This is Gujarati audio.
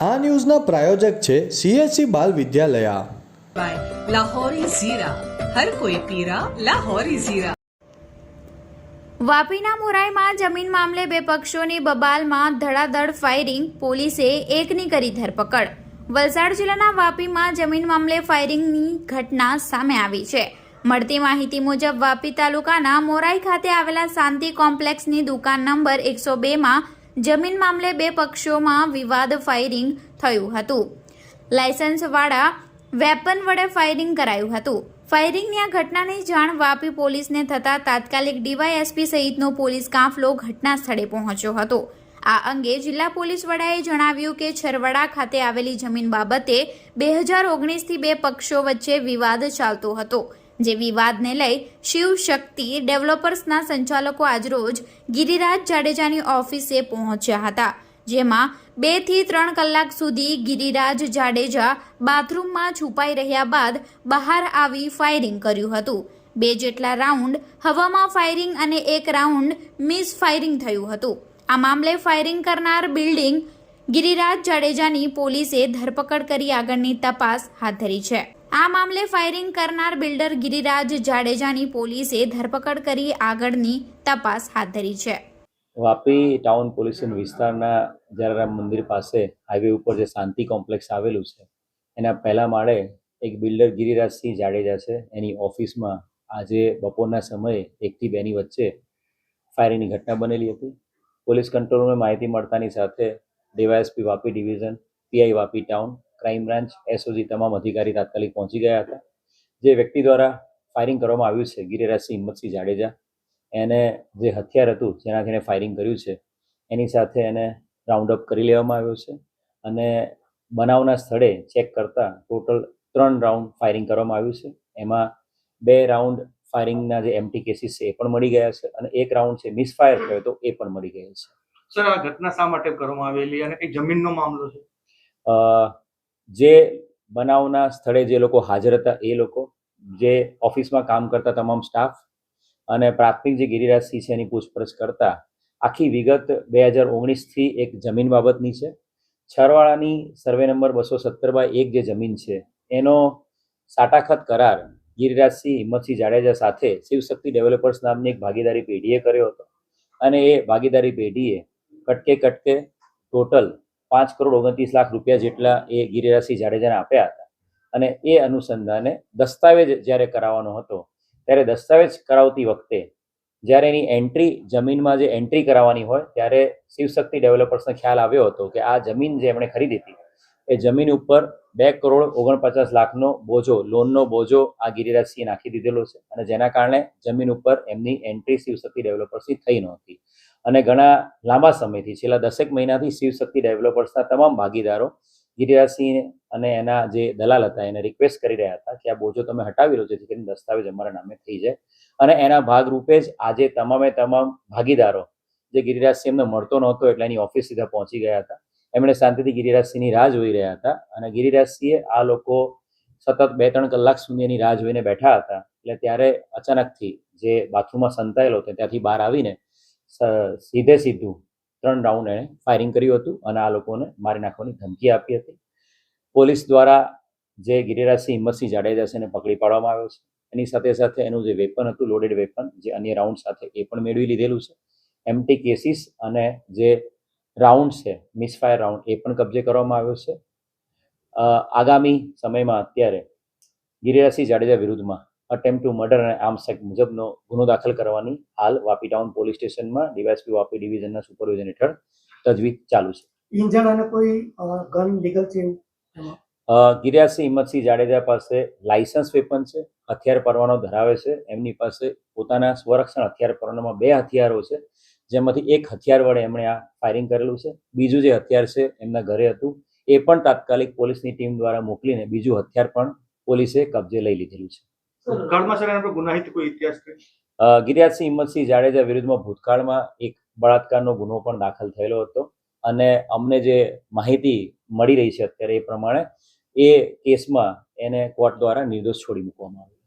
આ ન્યૂઝના પ્રાયોજક છે સીએસસી બાલ વિદ્યાલય. લાહોરી વાપીના મોરાઈમાં જમીન મામલે બે પક્ષોની બબાલમાં ધડાધડ ફાયરિંગ પોલીસે એકની કરી ધરપકડ. વલસાડ જિલ્લાના વાપીમાં જમીન મામલે ફાયરિંગની ઘટના સામે આવી છે. મળતી માહિતી મુજબ વાપી તાલુકાના મોરાઈ ખાતે આવેલા શાંતિ કોમ્પ્લેક્સની દુકાન નંબર એકસો બેમાં માં જમીન મામલે બે પક્ષોમાં વિવાદ ફાયરિંગ થયું હતું. લાયસન્સવાળા વેપન વડે ફાયરિંગ કરાયું હતું. ફાયરિંગની આ ઘટનાની જાણ વાપી પોલીસને થતાં તાત્કાલિક ડીવાયએસપી સહિતનો પોલીસ કાફલો ઘટના સ્થળે પહોંચ્યો હતો. આ અંગે જિલ્લા પોલીસ વડાએ જણાવ્યું કે છરવડા ખાતે આવેલી જમીન બાબતે બે હજાર ઓગણીસથી બે પક્ષો વચ્ચે વિવાદ ચાલતો હતો. જે વિવાદને લઈ શિવ શક્તિ ડેવલપર્સના સંચાલકો આજરોજ ગિરિરાજ જાડેજાની ઓફિસે પહોંચ્યા હતા, જેમાં બેથી ત્રણ કલાક સુધી ગિરિરાજ જાડેજા બાથરૂમમાં છુપાઈ રહ્યા બાદ બહાર આવી ફાયરિંગ કર્યું હતું. બે જેટલા રાઉન્ડ હવામાં ફાયરિંગ અને એક રાઉન્ડ મિસ ફાયરિંગ થયું હતું. આ મામલે ફાયરિંગ કરનાર બિલ્ડિંગ ગિરિરાજ જાડેજાની પોલીસે ધરપકડ કરી આગળની તપાસ હાથ ધરી છે. આ મામલે ફાયરિંગ કરનાર બિલ્ડર ગિરિરાજ જાડેજાની પોલીસે ધરપકડ કરી આગળની તપાસ હાથ ધરી છે. વાપી ટાઉન પોલીસ વિસ્તારના જલારામ મંદિર પાસે હાઈવે ઉપર જે શાંતિ કોમ્પ્લેક્સ આવેલું છે, એના પહેલા માળે એક બિલ્ડર ગિરિરાજસિંહ જાડેજા છે. એની ઓફિસમાં આજે બપોરના સમયે એકથી બેની વચ્ચે ફાયરિંગની ઘટના બનેલી હતી. પોલીસ કંટ્રોલ રૂમે માહિતી મળતાની સાથે DYSP Vapi division, PI Vapi town crime branch SOG તમામ અધિકારી તાત્કાલિક પહોંચી ગયા હતા. જે વ્યક્તિ દ્વારા ફાયરિંગ કરવામાં આવ્યું છે ગિરિરાજસિંહ હિંમતસિંહ જાડેજા. એને જે હથિયાર હતું જેનાથી એને ફાયરિંગ કર્યું છે એની સાથે એને રાઉન્ડ અપ કરી લેવામાં આવ્યો છે. અને બનાવના સ્થળે ચેક કરતા ટોટલ ત્રણ રાઉન્ડ ફાયરિંગ કરવામાં આવ્યું છે. એમાં બે રાઉન્ડ ફાયરિંગના જે એમટી કેસીસ છે એ પણ મળી ગયા છે અને એક રાઉન્ડ છે મિસફાયર થયો તો એ પણ મળી ગયો છે. સર આ ઘટના શા માટે કરવામાં આવેલી અને કઈ જમીનનો મામલો છે? અ, જે બનાવના સ્થળે જે લોકો હાજર હતા, એ લોકો જે ઓફિસમાં કામ કરતા તમામ સ્ટાફ અને પ્રાથમિક જે ગિરિરાજસિંહ છે એની પૂછપરછ કરતા, આખી વિગત બે હજાર ઓગણીસથી એક જમીન બાબતની છે. છરવાળાની સર્વે નંબર બસો સત્તર બાય એક જે જમીન છે, એનો સાટાખત કરાર ગિરિરાજસિંહ હિંમતસિંહ જાડેજા સાથે શિવશક્તિ ડેવલપર્સ નામની એક ભાગીદારી પેઢીએ કર્યો હતો. અને એ ભાગીદારી પેઢીએ કટકે કટકે ટોટલ પાંચ કરોડ ઓગણત્રીસ લાખ રૂપિયા જેટલા એ ગિરિરાજસિંહ જાડેજાને આપ્યા હતા. અને એ અનુસંધાને દસ્તાવેજ જ્યારે કરાવવાનો હતો, ત્યારે દસ્તાવેજ કરાવતી વખતે જ્યારે એની એન્ટ્રી જમીનમાં જે એન્ટ્રી કરાવવાની હોય, ત્યારે શિવશક્તિ ડેવલપર્સને ખ્યાલ આવ્યો હતો કે આ જમીન જે એમણે ખરીદી હતી, એ જમીન ઉપર બે કરોડ ઓગણપચાસ લાખનો બોજો, લોનનો બોજો આ ગિરિરાજસિંહે નાખી દીધેલો છે. અને જેના કારણે જમીન ઉપર એમની એન્ટ્રી શિવશક્તિ ડેવલપર્સની થઈ નહોતી. અને ઘણા લાંબા સમયથી, છેલ્લા દસેક મહિનાથી શિવશક્તિ ડેવલપર્સના તમામ ભાગીદારો ગિરિરાજસિંહ અને એના જે દલાલ હતા, એને રિક્વેસ્ટ કરી રહ્યા હતા કે આ બોજો તમે હટાવી લો, જેથી કરીને દસ્તાવેજ અમારા નામે થઈ જાય. અને એના ભાગરૂપે જ આજે તમામે તમામ ભાગીદારો, જે ગિરિરાજસિંહ એમને મળતો નહોતો એટલે એની ઓફિસ સીધા પહોંચી ગયા હતા. એમણે શાંતિથી ગિરિરાજસિંહની રાહ જોઈ રહ્યા હતા અને ગિરિરાજસિંહે આ લોકો સતત બે ત્રણ કલાક સુધી એની રાહ જોઈને બેઠા હતા. એટલે ત્યારે અચાનકથી જે બાથરૂમમાં સંતાયેલો હતો, ત્યાંથી બહાર આવીને સીધે સીધું ત્રણ રાઉન્ડ એણે ફાયરિંગ કર્યું હતું અને આ લોકોને મારી નાખવાની ધમકી આપી હતી. પોલીસ દ્વારા જે ગિરિરાજસિંહ હિંમતસિંહ જાડેજા છે એને પકડી પાડવામાં આવ્યો છે. એની સાથે સાથે એનું જે વેપન હતું લોડેડ વેપન જે અન્ય રાઉન્ડ સાથે એ પણ મેળવી લીધેલું છે. એમટી કેસીસ અને જે રાઉન્ડ છે મિસફાયર રાઉન્ડ એ પણ કબજે કરવામાં આવ્યો છે. આગામી સમયમાં અત્યારે ગિરિરાજસિંહ જાડેજા વિરુદ્ધમાં અટેમ્પ ટુ મર્ડર અને આર્મ્સ એક્ટ મુજબનો ગુનો દાખલ કરવાની હાલ વાપી ટાઉન પોલીસ સ્ટેશનમાં ડીવાયસપી વાપી ડિવિઝનના સુપરવિઝન હેઠળ તજવીજ ચાલુ છે. ઇંજણ અને કોઈ ગન લીગલ છે ગિરિરાજસિંહ હિંમતસિંહ જાડેજા પાસે લાયસન્સ વેપન છે હથિયાર પરવાનો ધરાવે છે એમની પાસે પોતાના સ્વરક્ષણ હથિયાર પરવાનામાં બે હથિયારો છે જેમાંથી એક હથિયાર વડે એમણે આ ફાયરિંગ કરેલું છે બીજું જે હથિયાર છે એમના ઘરે હતું એ પણ તાત્કાલિક પોલીસની ટીમ દ્વારા મોકલીને બીજું હથિયાર પણ પોલીસે કબજે લઈ લીધેલું છે. ભૂતકાળમાં સર ગિરિરાજસિંહ હિંમતસિંહ જાડેજા વિરુદ્ધમાં ભૂતકાળમાં એક બળાત્કારનો ગુનો પણ દાખલ થયેલો હતો અને અમને જે માહિતી મળી રહી છે અત્યારે એ પ્રમાણે એ કેસમાં એને કોર્ટ દ્વારા નિર્દોષ છોડી મૂકવામાં આવ્યો.